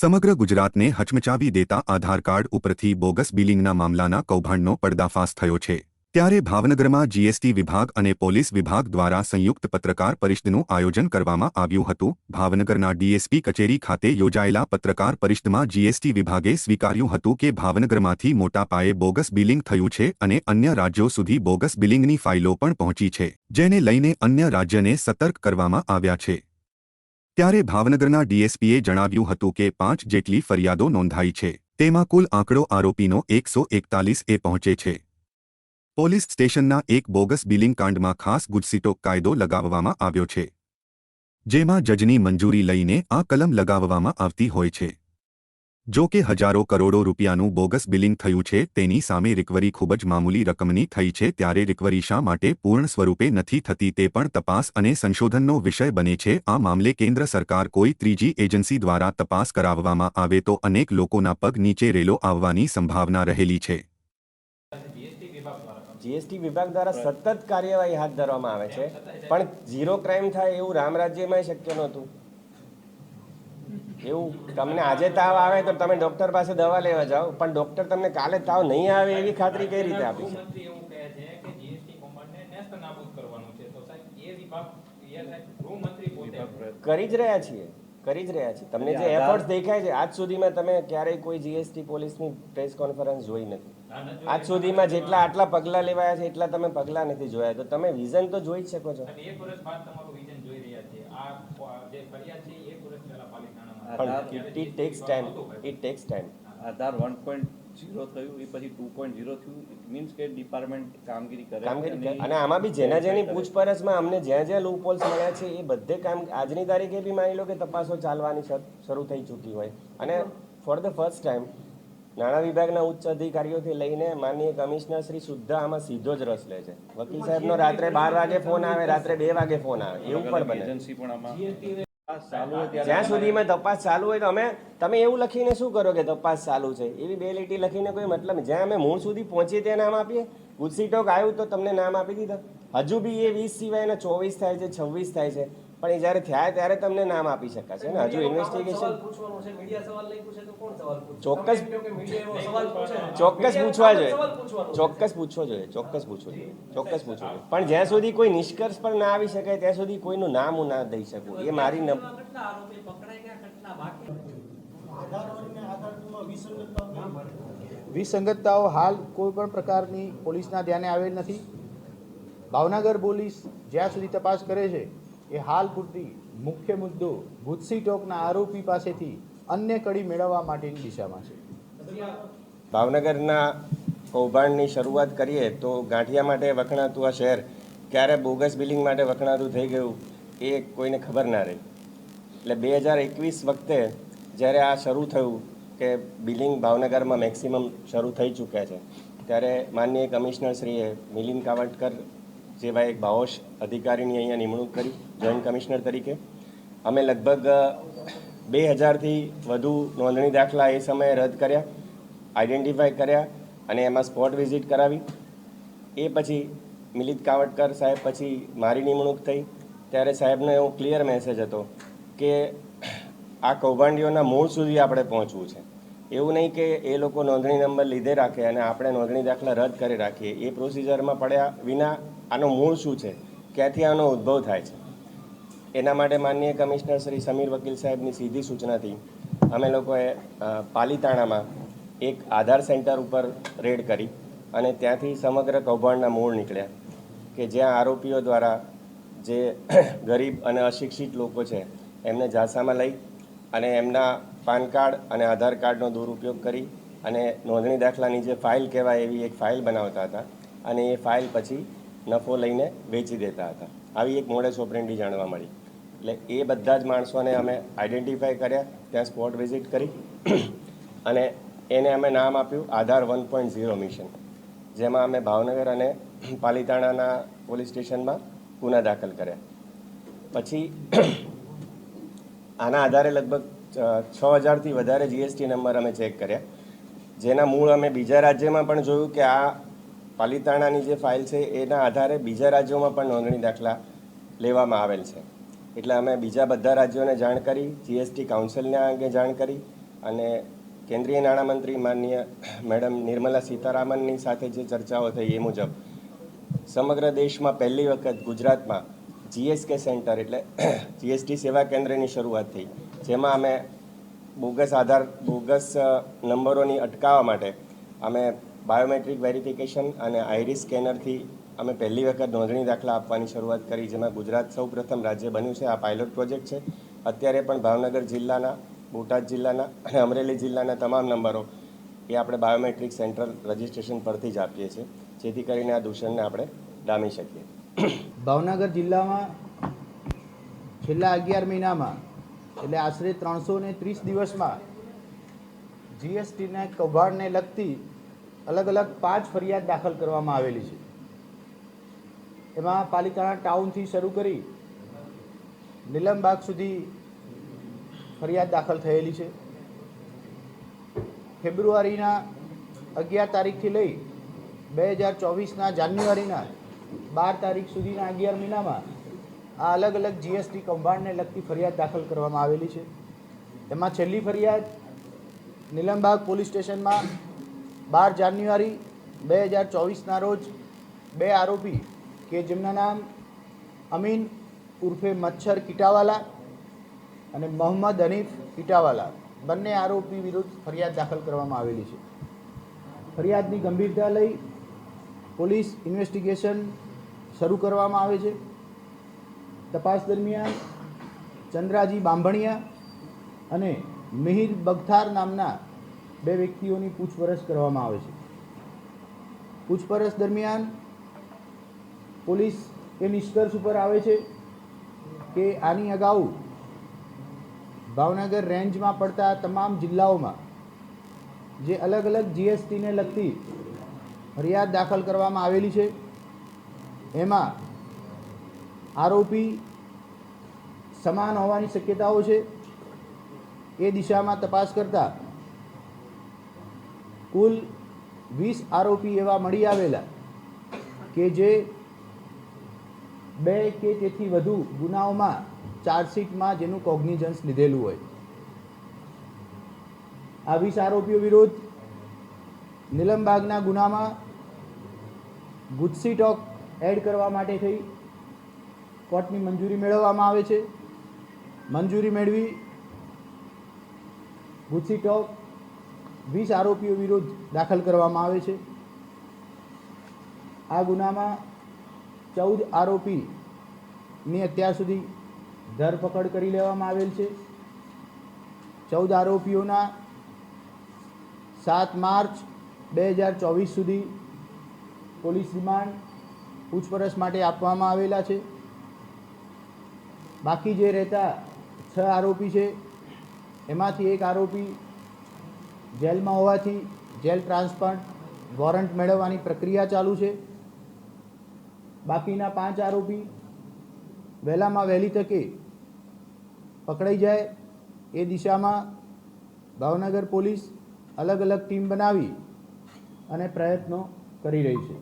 સમગ્ર ગુજરાતને હચમચાવી દેતા આધાર કાર્ડ ઉપરથી બોગસ બિલિંગના મામલાના કૌભાંડનો પર્દાફાશ થયો છે. ત્યારે ભાવનગરમાં જીએસટી વિભાગ અને પોલીસ વિભાગ દ્વારા સંયુક્ત પત્રકાર પરિષદનું આયોજન કરવામાં આવ્યું હતું. ભાવનગરના ડીએસપી કચેરી ખાતે યોજાયેલા પત્રકાર પરિષદમાં જીએસટી વિભાગે સ્વીકાર્યું હતું કે ભાવનગરમાંથી મોટા પાયે બોગસ બિલિંગ થયું છે અને અન્ય રાજ્યો સુધી બોગસ બિલિંગની ફાઇલો પણ પહોંચી છે, જેને લઈને અન્ય રાજ્યને સતર્ક કરવામાં આવ્યા છે. ત્યારે ભાવનગરના ડીએસપીએ જણાવ્યું હતું કે પાંચ જેટલી ફરિયાદો નોંધાઈ છે, તેમાં કુલ આંકડો આરોપીનો એકસો એકતાલીસ એ પહોંચે છે. પોલીસ સ્ટેશનના એક બોગસ બિલિંગ કાંડમાં ખાસ ગુજસીટો કાયદો લગાવવામાં આવ્યો છે. જેમાં જજની મંજૂરી લઈને આ કલમ લગાવવામાં આવતી હોય છે. જો કે હજારો કરોડો રૂપિયાનું બોગસ બિલિંગ થયું છે, તેની સામે રિકવરી ખૂબ જ મામૂલી રકમની થઈ છે, ત્યારે રિકવરી શા માટે પૂર્ણ સ્વરૂપે નથી થતી તે પણ તપાસ અને સંશોધનનો વિષય બને છે. આ મામલે કેન્દ્ર સરકાર કોઈ ત્રીજી એજન્સી દ્વારા તપાસ કરાવવામાં આવે તો અનેક લોકોના પગ નીચે રેલો આવવાની સંભાવના રહેલી છે. જીએસટી વિભાગ દ્વારા સતત કાર્યવાહી હાથ ધરવામાં આવે છે, પણ ઝીરો ક્રાઇમ થાય એવું રામ રાજ્યમાં શક્ય નહોતું. એવું તમને આજે તાવ આવે તો તમે ડોક્ટર પાસે દવા લેવા જાઓ પણ ડોક્ટર તમને કાલે તાવ નહીં આવે એવી ખાતરી કઈ રીતે આપી છે ગૃહમંત્રી એવું કહે છે કે જીએસટી કૌભાંડને નેસ્ત નાબૂદ કરવાનું છે. તો સાહેબ એ વિભાગ એ સાહેબ ગૃહમંત્રી પોતે કરી જ રહ્યા છીએ કરી જ રહ્યા છીએ. તમને જે એફર્ટ્સ દેખાય છે આજ સુધીમાં તમે ક્યારેય કોઈ જીએસટી પોલીસની પ્રેસ કોન્ફરન્સ જોઈ નથી. આજ સુધીમાં જેટલા આટલા પગલાં લેવાયા છે એટલા તમે પગલાં નથી જોયા. તો તમે વિઝન તો જોઈ જ શકો છો. એક વર્ષ બાદ તમારું વિઝન જોઈ રહ્યા છે. આ જે ફરિયાદ છે એ એક વર્ષ પહેલા પાલિતાણામાં પણ it takes time it takes time Aadhaar one point zero થયું એ પછી ટુ પોઈન્ટ ઝીરો થયું. ઇટ મીન્સ કે ડિપાર્ટમેન્ટ કામગીરી કરે કામગીરી અને આમાં બી જેના જેની પૂછપરછમાં અમને જ્યાં જ્યાં લૂપહોલ્સ મળ્યા છે એ બધે કામ આજની તારીખે બી માની લો કે તપાસો ચાલવાની શરૂ થઈ ચૂકી હોય. અને ફોર ધ ફર્સ્ટ ટાઈમ નાણાં વિભાગના ઉચ્ચ અધિકારીઓથી લઈને માનનીય કમિશનર શ્રી સુદ્ધા આમાં સીધો જ રસ લે છે. વકીલ સાહેબનો રાત્રે બાર વાગે ફોન આવે રાત્રે બે વાગે ફોન આવે. એવું પણ બને. એજન્સી પણ આમાં જ્યાં સુધીમાં તપાસ ચાલુ હોય તો અમે તમે એવું લખીને શું કરો કે તપાસ ચાલુ છે? એવી બે લીટી લખીને કોઈ મતલબ જ્યાં અમે મૂળ સુધી પહોંચીએ ત્યાં નામ આપીએ. ગુજસીટોક આવ્યું તો તમને નામ આપી દીધા. હજુ બી એ વીસ સિવાયના ચોવીસ થાય છે છવ્વીસ થાય છે. પણ એ જ્યારે થયા ત્યારે તમને નામ આપી શકાશે ને? હજુ ઇન્વેસ્ટિગેશન ચોક્કસ ચોક્કસ પૂછવા જોઈએ. ચોક્કસ પૂછવો જોઈએ ચોક્કસ પૂછવો જોઈએ ચોક્કસ પૂછવો જોઈએ. પણ જ્યાં સુધી કોઈ નિષ્કર્ષ પર ના આવી શકાય ત્યાં સુધી કોઈનું નામ હું ના દઈ શકું. એ મારી ન વિસંગતતાઓ હાલ કોઈ પણ પ્રકારની પોલીસના ધ્યાને આવેલ નથી. ભાવનગર પોલીસ જ્યાં સુધી તપાસ કરે છે એ હાલ પૂરતી મુખ્ય મુદ્દો ભૂતસી ટોકના આરોપી પાસેથી અન્ય કડી મેળવવા માટેની દિશામાં છે. ભાવનગરના કૌભાંડની શરૂઆત કરીએ તો ગાંઠિયા માટે વખણાતું આ શહેર ક્યારે બોગસ બિલિંગ માટે વખણાતું થઈ ગયું એ કોઈને ખબર ના રહી. એટલે બે હજાર એકવીસ વખતે જ્યારે આ શરૂ થયું કે બિલિંગ ભાવનગરમાં મેક્સિમમ શરૂ થઈ ચૂક્યા છે, ત્યારે માનનીય કમિશનરશ્રીએ મિલિંદ કાવટકર જેવા એક ભાવોશ અધિકારીની અહીંયા નિમણૂક કરી જોઈન્ટ કમિશનર તરીકે. અમે લગભગ બે હજારથી વધુ નોંધણી દાખલા એ સમયે રદ કર્યા આઈડેન્ટિફાય કર્યા અને એમાં સ્પોટ વિઝિટ કરાવી. એ પછી મિલિત કાવટકર સાહેબ પછી મારી નિમણૂક થઈ. ત્યારે સાહેબનો એવો ક્લિયર મેસેજ હતો કે આ કૌભાંડીઓના મૂળ સુધી આપણે પહોંચવું છે. એવું નહીં કે એ લોકો નોંધણી નંબર લીધે રાખે અને આપણે નોંધણી દાખલા રદ કરી રાખીએ. એ પ્રોસિજરમાં પડ્યા વિના આનો મૂળ શું છે? ક્યાંથી આનો ઉદ્ભવ થાય છે? એના માટે માનનીય કમિશનર શ્રી સમીર વકીલ સાહેબની સીધી સૂચનાથી અમે લોકોએ પાલીતાણામાં એક આધાર સેન્ટર ઉપર રેડ કરી અને ત્યાંથી સમગ્ર કૌભાંડના મૂળ નીકળ્યા કે જ્યાં આરોપીઓ દ્વારા જે ગરીબ અને અશિક્ષિત લોકો છે, એમને ઝાંસામાં લઈ અને એમના પાન કાર્ડ અને આધાર કાર્ડનો દુરુપયોગ કરી અને નોંધણી દાખલાની જે ફાઇલ કહેવાય એવી એક ફાઇલ બનાવતા હતા અને એ ફાઇલ પછી નફો લઈને વેચી દેતા હતા. આવી એક મોડેસ ઓપરેન્ડી જાણવા મળી. એટલે એ બધા જ માણસોને અમે આઈડેન્ટિફાઈ કર્યા, ત્યાં સ્પોટ વિઝિટ કરી અને એને અમે નામ આપ્યું Aadhaar one point zero mission, જેમાં અમે ભાવનગર અને પાલીતાણાના પોલીસ સ્ટેશનમાં ગુના દાખલ કર્યા. પછી આના આધારે લગભગ છ હજારથી વધારે જીએસટી નંબર અમે ચેક કર્યા. જેના મૂળ અમે બીજા રાજ્યમાં પણ જોયું કે આ પાલિતાણાની જે ફાઇલ છે, એના આધારે બીજા રાજ્યોમાં પણ નોંધણી દાખલા લેવામાં આવેલ છે. એટલે અમે બીજા બધા રાજ્યોને જાણ કરી જીએસટી કાઉન્સિલને આ અંગે જાણ કરી અને કેન્દ્રીય નાણામંત્રી માનનીય મેડમ નિર્મલા સીતારામનની સાથે જે ચર્ચાઓ થઈ એ મુજબ સમગ્ર દેશમાં પહેલી વખત ગુજરાતમાં જીએસકે સેન્ટર એટલે જીએસટી સેવા કેન્દ્રની શરૂઆત થઈ. જેમાં અમે બોગસ આધાર, બોગસ નંબરોની અટકાવવા માટે અમે બાયોમેટ્રિક વેરિફિકેશન અને આઈરી સ્કેનરથી અમે પહેલી વખત નોંધણી દાખલા આપવાની શરૂઆત કરી, જેમાં ગુજરાત સૌ પ્રથમ રાજ્ય બન્યું છે. આ પાયલોટ પ્રોજેક્ટ છે. અત્યારે પણ ભાવનગર જિલ્લાના, બોટાદ જિલ્લાના અને અમરેલી જિલ્લાના તમામ નંબરો એ આપણે બાયોમેટ્રિક સેન્ટ્રલ રજિસ્ટ્રેશન પરથી જ આપીએ છીએ, જેથી કરીને આ દૂષણને આપણે ડામી શકીએ. ભાવનગર જિલ્લામાં છેલ્લા અગિયાર મહિનામાં એટલે આશરે ત્રણસો ને ત્રીસ દિવસમાં જીએસટીના કૌભાંડને લગતી અલગ અલગ પાંચ ફરિયાદ દાખલ કરવામાં આવેલી છે. એમાં પાલિકાના ટાઉનથી શરૂ કરી નીલમબાગ સુધી ફરિયાદ દાખલ થયેલી છે. ફેબ્રુઆરીના અગિયાર તારીખથી લઈ બે હજાર ચોવીસના જાન્યુઆરીના બાર તારીખ સુધીના અગિયાર મહિનામાં આ અલગ અલગ જીએસટી કૌભાંડને લગતી ફરિયાદ દાખલ કરવામાં આવેલી છે. એમાં છેલ્લી ફરિયાદ નીલમબાગ પોલીસ સ્ટેશનમાં બાર જાન્યુઆરી બે હજાર ચોવીસના રોજ બે આરોપી કે જેમના નામ અમીન ઉર્ફે મચ્છર કિટાવાલા અને મોહમ્મદ હનીફ કિટાવાલા બંને આરોપી વિરુદ્ધ ફરિયાદ દાખલ કરવામાં આવેલી છે. ફરિયાદની ગંભીરતા લઈ પોલીસ ઇન્વેસ્ટિગેશન શરૂ કરવામાં આવે છે. તપાસ દરમિયાન ચંદ્રાજી બાંભણિયા અને મિહિર બગથાર નામના બે વ્યક્તિઓની પૂછપરછ કરવામાં આવે છે. પૂછપરછ દરમિયાન પોલીસ એ નિષ્કર્ષ ઉપર આવે છે કે આની અગાઉ ભાવનગર રેન્જમાં પડતા તમામ જિલ્લાઓમાં જે અલગ અલગ જીએસટીને લગતી ફરિયાદ દાખલ કરવામાં આવેલી છે. એમાં આરોપી સમાન હોવાની શક્યતાઓ છે. એ દિશામાં તપાસ કરતા કુલ વીસ આરોપી એવા મળી આવેલા કે જે બે કે તેથી વધુ ગુનાઓમાં ચાર્જશીટમાં જેનું કોગ્નિઝન્સ લીધેલું હોય. આ વીસ આરોપીઓ વિરુદ્ધ નીલમબાગના ગુનામાં ગુજસી ટોક એડ કરવા માટે થઈ. કોર્ટની મંજૂરી મેળવવામાં આવે છે. મંજૂરી મેળવી ગુજસી ટોપ વીસ આરોપીઓ વિરુદ્ધ દાખલ કરવામાં આવે છે. આ ગુનામાં ચૌદ આરોપીની અત્યાર સુધી ધરપકડ કરી લેવામાં આવેલ છે. ચૌદ આરોપીઓના સાત માર્ચ બે હજાર ચોવીસ સુધી પોલીસ રિમાન્ડ પૂછપરછ માટે આપવામાં આવેલા છે. બાકી જે રહેતા છ આરોપી છે, એમાંથી એક આરોપી જેલમાં હોવાથી જેલ ટ્રાન્સફર વોરંટ મેળવવાની પ્રક્રિયા ચાલુ છે. બાકીના પાંચ આરોપી વહેલામાં વહેલી તકે પકડાઈ જાય, એ દિશામાં ભાવનગર પોલીસ અલગ અલગ ટીમ બનાવી અને પ્રયત્નો કરી રહી છે.